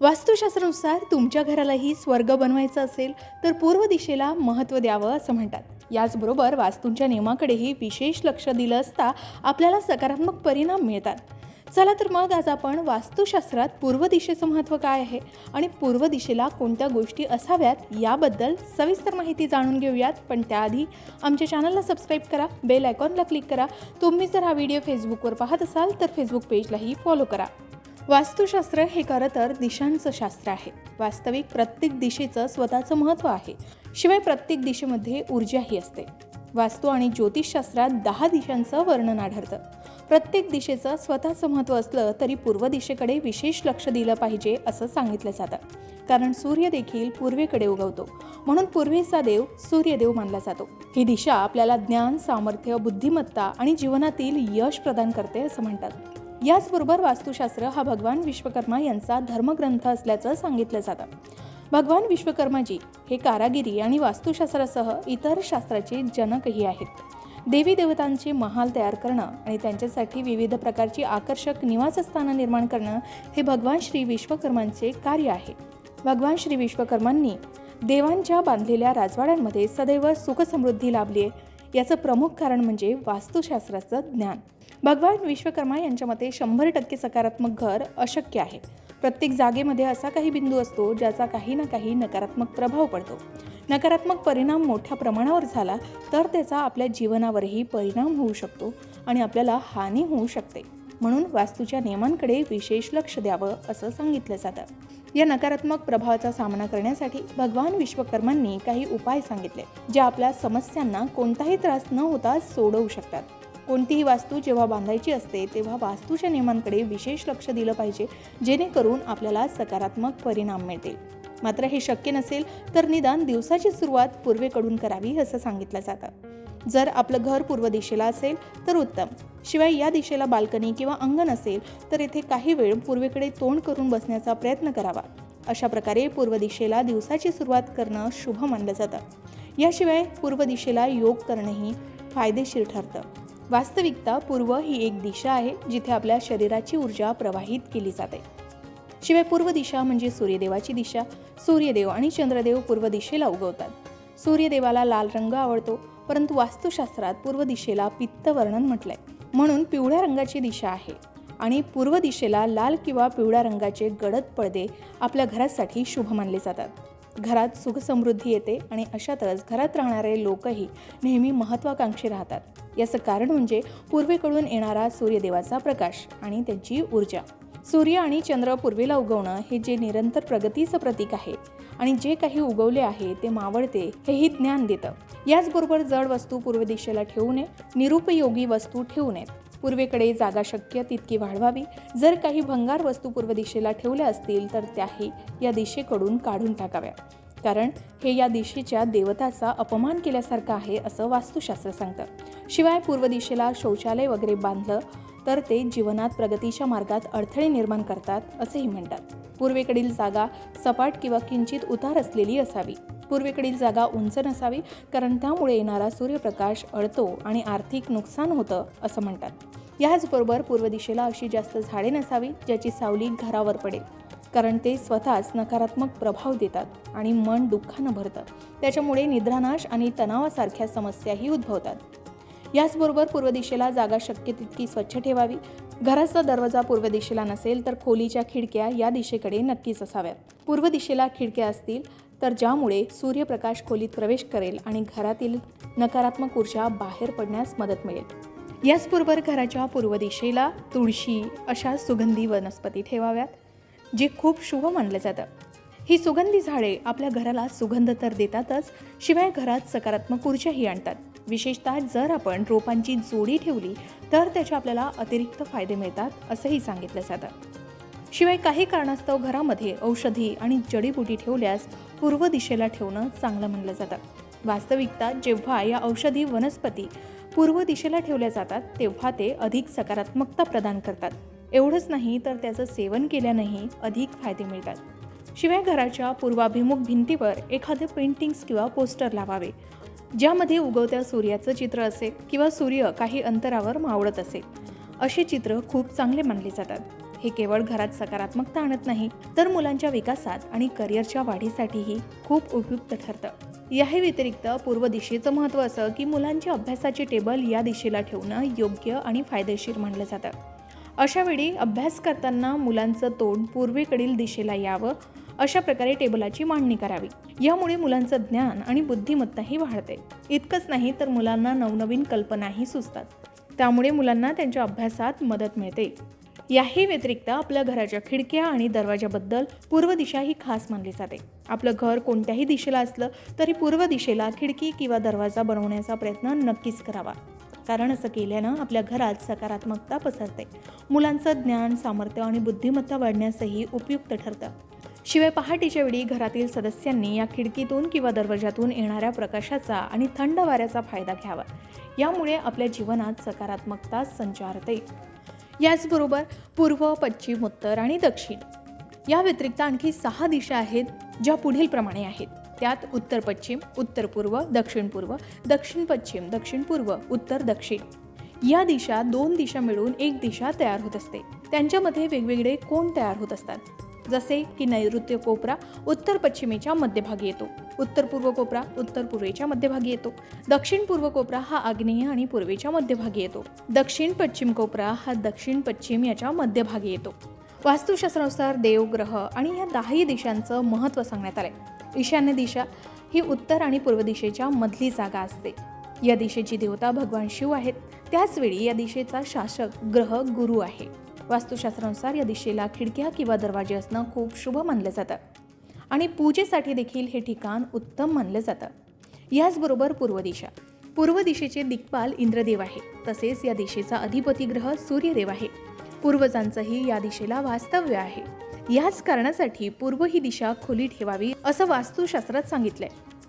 वास्तुशास्त्रानुसार तुमच्या घरालाही स्वर्ग बनवायचं असेल तर पूर्व दिशेला महत्त्व द्यावं असं म्हणतात. याचबरोबर वास्तूंच्या नियमाकडेही विशेष लक्ष दिलं असता आपल्याला सकारात्मक परिणाम मिळतात. चला तर मग आज आपण वास्तुशास्त्रात पूर्व दिशेचं महत्त्व काय आहे आणि पूर्व दिशेला कोणत्या गोष्टी असाव्यात याबद्दल सविस्तर माहिती जाणून घेऊयात. पण त्याआधी आमच्या चॅनलला सबस्क्राईब करा बेल आयकॉनला क्लिक करा. तुम्ही जर हा व्हिडिओ फेसबुकवर पाहत असाल तर फेसबुक पेजलाही फॉलो करा. वास्तुशास्त्र हे खरं तर दिशांचं शास्त्र आहे. वास्तविक प्रत्येक दिशेचं स्वतःचं महत्त्व आहे. शिवाय प्रत्येक दिशेमध्ये ऊर्जाही असते. वास्तू आणि ज्योतिषशास्त्रात दहा दिशांचं वर्णन आढळतं. प्रत्येक दिशेचं स्वतःचं महत्त्व असलं तरी पूर्व दिशेकडे विशेष लक्ष दिलं पाहिजे असं सांगितलं जातं. कारण सूर्य देखील पूर्वेकडे उगवतो. म्हणून पूर्वेचा देव सूर्यदेव मानला जातो. ही दिशा आपल्याला ज्ञान सामर्थ्य बुद्धिमत्ता आणि जीवनातील यश प्रदान करते असं म्हणतात. याचबरोबर वास्तुशास्त्र हा भगवान विश्वकर्मा यांचा धर्मग्रंथ असल्याचं सांगितलं जातं. भगवान विश्वकर्माजी हे कारागिरी आणि वास्तुशास्त्रासह इतर शास्त्राचे जनकही आहेत. देवी देवतांचे महाल तयार करणं आणि त्यांच्यासाठी विविध प्रकारची आकर्षक निवासस्थानं निर्माण करणं हे भगवान श्री विश्वकर्मांचे कार्य आहे. भगवान श्री विश्वकर्मांनी देवांच्या बांधलेल्या राजवाड्यांमध्ये सदैव सुखसमृद्धी लाभली आहे याचं प्रमुख कारण म्हणजे वास्तुशास्त्राचं ज्ञान. भगवान विश्वकर्मा यांच्या मते शंभर टक्के सकारात्मक घर अशक्य आहे. प्रत्येक जागेमध्ये असा काही बिंदू असतो ज्याचा काही ना काही नकारात्मक प्रभाव पडतो. नकारात्मक परिणाम मोठ्या प्रमाणावर झाला तर त्याचा आपल्या जीवनावरही परिणाम होऊ शकतो आणि आपल्याला हानी होऊ शकते. म्हणून वास्तूच्या नियमांकडे विशेष लक्ष द्यावं असं सांगितलं जातं. या नकारात्मक प्रभावाचा सामना करण्यासाठी भगवान विश्वकर्मांनी काही उपाय सांगितले जे आपल्या समस्यांना कोणताही त्रास न होता सोडवू शकतात. कोणतीही वास्तू जेव्हा बांधायची असते तेव्हा वास्तूच्या नियमांकडे विशेष लक्ष दिलं पाहिजे जेणेकरून आपल्याला सकारात्मक परिणाम मिळतील. मात्र हे शक्य नसेल तर निदान दिवसाची सुरुवात पूर्वेकडून करावी असं सांगितलं जातं. जर आपलं घर पूर्व दिशेला असेल तर उत्तम. शिवाय या दिशेला बाल्कनी किंवा अंगण असेल तर येथे काही वेळ पूर्वेकडे तोंड करून बसण्याचा प्रयत्न करावा. अशा प्रकारे पूर्व दिशेला दिवसाची सुरुवात करणं शुभ मानलं जातं. याशिवाय पूर्व दिशेला योग करणंही फायदेशीर ठरतं. वास्तविकता पूर्व ही एक दिशा आहे जिथे आपल्या शरीराची ऊर्जा प्रवाहित केली जाते. शिवाय पूर्व दिशा म्हणजे सूर्यदेवाची दिशा. सूर्यदेव आणि चंद्रदेव पूर्व दिशेला उगवतात. सूर्यदेवाला लाल रंग आवडतो. परंतु वास्तुशास्त्रात पूर्व दिशेला पित्त वर्णन म्हटलंय. म्हणून पिवळ्या रंगाची दिशा आहे. आणि पूर्व दिशेला लाल किंवा पिवळ्या रंगाचे गडद पडदे आपल्या घरासाठी शुभ मानले जातात. घरात सुखसमृद्धी येते आणि अशातच घरात राहणारे लोकही नेहमी महत्त्वाकांक्षी राहतात. याचं कारण म्हणजे पूर्वेकडून येणारा सूर्यदेवाचा प्रकाश आणि त्यांची ऊर्जा. सूर्य आणि चंद्र पूर्वेला उगवणं हे जे निरंतर प्रगतीचं प्रतीक आहे आणि जे काही उगवले आहे ते मावळते हेही ज्ञान देतं. याचबरोबर जड वस्तू पूर्व दिशेला ठेवू नये निरुपयोगी वस्तू ठेवू नयेत. पूर्वेकडे जागा शक्य तितकी वाढवावी. जर काही भंगार वस्तू पूर्व दिशेला ठेवल्या असतील तर त्याही या दिशेकडून काढून टाकाव्या. कारण हे या दिशेच्या देवताचा अपमान केल्यासारखं आहे असं वास्तुशास्त्र सांगतं. शिवाय पूर्व दिशेला शौचालय वगैरे बांधलं तर ते जीवनात प्रगतीच्या मार्गात अडथळे निर्माण करतात असेही म्हणतात. पूर्वेकडील जागा सपाट किंवा किंचित उतार असलेली असावी. पूर्वेकडील जागा उंच नसावी कारण त्यामुळे येणारा सूर्यप्रकाश अडतो आणि आर्थिक नुकसान होतं असं म्हणतात. याचबरोबर पूर्व दिशेला अशी जास्त झाडे नसावी ज्याची सावली घरावर पडेल कारण ते स्वतःच नकारात्मक प्रभाव देतात आणि मन दुःखानं भरतं. त्याच्यामुळे निद्रानाश आणि तणावासारख्या समस्याही उद्भवतात. याचबरोबर पूर्व दिशेला जागा शक्य तितकी स्वच्छ ठेवावी. घराचा दरवाजा पूर्व दिशेला नसेल तर खोलीच्या खिडक्या या दिशेकडे नक्कीच असाव्यात. पूर्व दिशेला खिडक्या असतील तर ज्यामुळे सूर्यप्रकाश खोलीत प्रवेश करेल आणि घरातील नकारात्मक ऊर्जा बाहेर पडण्यास मदत मिळेल. याचबरोबर घराच्या पूर्व दिशेला तुळशी अशा सुगंधी वनस्पती ठेवाव्यात जे खूप शुभ मानलं जातं. ही सुगंधी झाडे आपल्या घराला सुगंध तर देतातच शिवाय घरात सकारात्मक ऊर्जाही आणतात. विशेषतः जर आपण रोपांची जोडी ठेवली तर त्याचे आपल्याला अतिरिक्त फायदे मिळतात असंही सांगितलं जातं. शिवाय काही कारणास्तव घरामध्ये औषधी आणि जडीबुटी ठेवल्यास पूर्व दिशेला ठेवणं चांगलं म्हणलं जातं. वास्तविकता जेव्हा या औषधी वनस्पती पूर्व दिशेला ठेवल्या जातात तेव्हा ते अधिक सकारात्मकता प्रदान करतात. एवढंच नाही तर त्याचं सेवन केल्यानंही अधिक फायदे मिळतात. शिवाय घराच्या पूर्वाभिमुख भिंतीवर एखादे पेंटिंग्स किंवा पोस्टर लावावे ज्यामध्ये उगवत्या सूर्याचं चित्र असेल किंवा सूर्य काही अंतरावर मावळत असेल असे चित्र खूप चांगले मानले जातात. हे केवळ घरात सकारात्मकता आणत नाही तर मुलांच्या विकासात आणि करिअरच्या वाढीसाठीही खूप उपयुक्त ठरतं. याही व्यतिरिक्त पूर्व दिशेचं महत्त्व असं की मुलांच्या अभ्यासाचे टेबल या दिशेला ठेवणं योग्य आणि फायदेशीर मानलं जातं. अशावेळी अभ्यास करताना मुलांचं तोंड पूर्वेकडील दिशेला यावं अशा प्रकारे टेबलाची मांडणी करावी. यामुळे मुलांचं ज्ञान आणि बुद्धिमत्ताही वाढते. इतकंच नाही तर मुलांना नवनवीन कल्पनाही सुचतात. त्यामुळे मुलांना त्यांच्या अभ्यासात मदत मिळते. याही व्यतिरिक्त आपल्या घराच्या खिडक्या आणि दरवाजाबद्दल पूर्व दिशा ही खास मानली जाते. आपलं घर कोणत्याही दिशेला असलं तरी पूर्व दिशेला खिडकी किंवा दरवाजा बनवण्याचा प्रयत्न नक्कीच करावा. कारण असं केल्यानं आपल्या घरात सकारात्मकता पसरते. मुलांचं ज्ञान सामर्थ्य आणि बुद्धिमत्ता वाढण्यासही उपयुक्त ठरतं. शिवाय पहाटेच्या वेळी घरातील सदस्यांनी या खिडकीतून किंवा दरवाजातून येणाऱ्या प्रकाशाचा आणि थंड वाऱ्याचा फायदा घ्यावा. यामुळे आपल्या जीवनात सकारात्मकता संचारते. याचबरोबर पूर्व पश्चिम उत्तर आणि दक्षिण या व्यतिरिक्त आणखी सहा दिशा आहेत ज्या पुढीलप्रमाणे आहेत. त्यात उत्तर पश्चिम उत्तर पूर्व दक्षिण पूर्व दक्षिण पश्चिम दक्षिण पूर्व उत्तर दक्षिण. या दिशा दोन दिशा मिळून एक दिशा तयार होत असते. त्यांच्यामध्ये वेगवेगळे कोण तयार होत असतात? जसे की नैऋत्य कोपरा उत्तर पश्चिमेच्या मध्यभागी येतो. उत्तर पूर्व कोपरा उत्तर पूर्वेच्या मध्यभागी येतो. दक्षिण पूर्व कोपरा हा आग्नेय आणि पूर्वेच्या मध्यभागी येतो. दक्षिण पश्चिम कोपरा हा दक्षिण पश्चिम याच्या मध्यभागी येतो. वास्तुशास्त्रानुसार देवग्रह आणि या दहाही दिशांचं महत्त्व सांगण्यात आलंय. ईशान्य दिशा ही उत्तर आणि पूर्व दिशेच्या मधली जागा असते. या दिशेची देवता भगवान शिव आहेत. त्याचवेळी या दिशेचा शासक ग्रह गुरु आहे. वास्तुशास्त्रानुसार या दिशेला खिडक्या किंवा दरवाजे असणं खूप शुभ मानलं जातं. आणि पूजेसाठी देखील हे ठिकाण उत्तम मानलं जातं. याचबरोबर पूर्व दिशा. पूर्व दिशेचे दिग्पाल इंद्रदेव आहे. तसेच या दिशेचा अधिपती ग्रह सूर्यदेव आहे. पूर्वजांचंही या दिशेला वास्तव्य आहे. याच कारणासाठी पूर्व ही दिशा खुली ठेवावी असं वास्तुशास्त्रात सांगितलंय.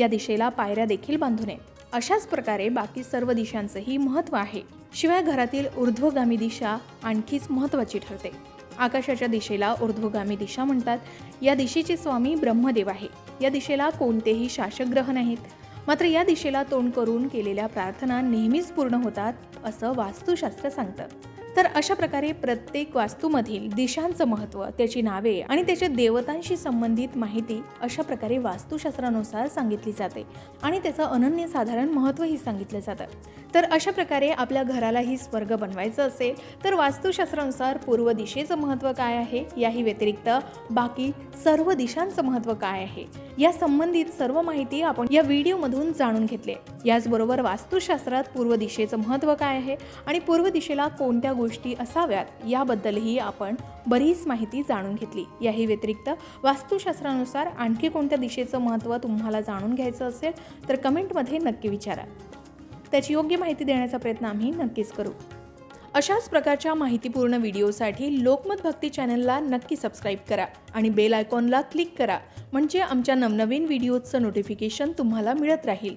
या दिशेला पायऱ्या देखील बांधू नये अशाच प्रकारे बाकी सर्व दिशांचंही महत्त्व आहे. शिवाय घरातील ऊर्ध्वगामी दिशा आणखीच महत्त्वाची ठरते. आकाशाच्या दिशेला ऊर्ध्वगामी दिशा म्हणतात. या दिशेचे स्वामी ब्रह्मदेव आहे. या दिशेला कोणतेही शासक ग्रह नाहीत. मात्र या दिशेला तोंड करून केलेल्या प्रार्थना नेहमीच पूर्ण होतात असं वास्तुशास्त्र सांगतं. तर अशा प्रकारे प्रत्येक वास्तूमधील दिशांचं महत्त्व त्याची नावे आणि त्याच्या देवतांशी संबंधित माहिती अशा प्रकारे वास्तुशास्त्रानुसार सांगितली जाते आणि त्याचं अनन्यसाधारण महत्त्वही सांगितलं जातं. तर अशा प्रकारे आपल्या घरालाही स्वर्ग बनवायचं असेल तर वास्तुशास्त्रानुसार पूर्व दिशेचं महत्त्व काय आहे? याही व्यतिरिक्त बाकी सर्व दिशांचं महत्त्व काय आहे? या संबंधित सर्व माहिती आपण या व्हिडिओमधून जाणून घेतली. याचबरोबर वास्तुशास्त्रात पूर्व दिशेचं महत्त्व काय आहे? आणि पूर्व दिशेला कोणत्या गोष्टी असाव्यात याबद्दलही आपण बरीच माहिती जाणून घेतली. याही व्यतिरिक्त वास्तुशास्त्रानुसार आणखी कोणत्या दिशेचं महत्त्व तुम्हाला जाणून घ्यायचं असेल तर कमेंटमध्ये नक्की विचारा. त्याची योग्य माहिती देण्याचा प्रयत्न आम्ही नक्कीच करू. अशाच प्रकारच्या माहितीपूर्ण व्हिडिओसाठी लोकमत भक्ती चॅनलला नक्की सबस्क्राईब करा आणि बेल आयकॉनला क्लिक करा म्हणजे आमच्या नवनवीन व्हिडिओचं नोटिफिकेशन तुम्हाला मिळत राहील.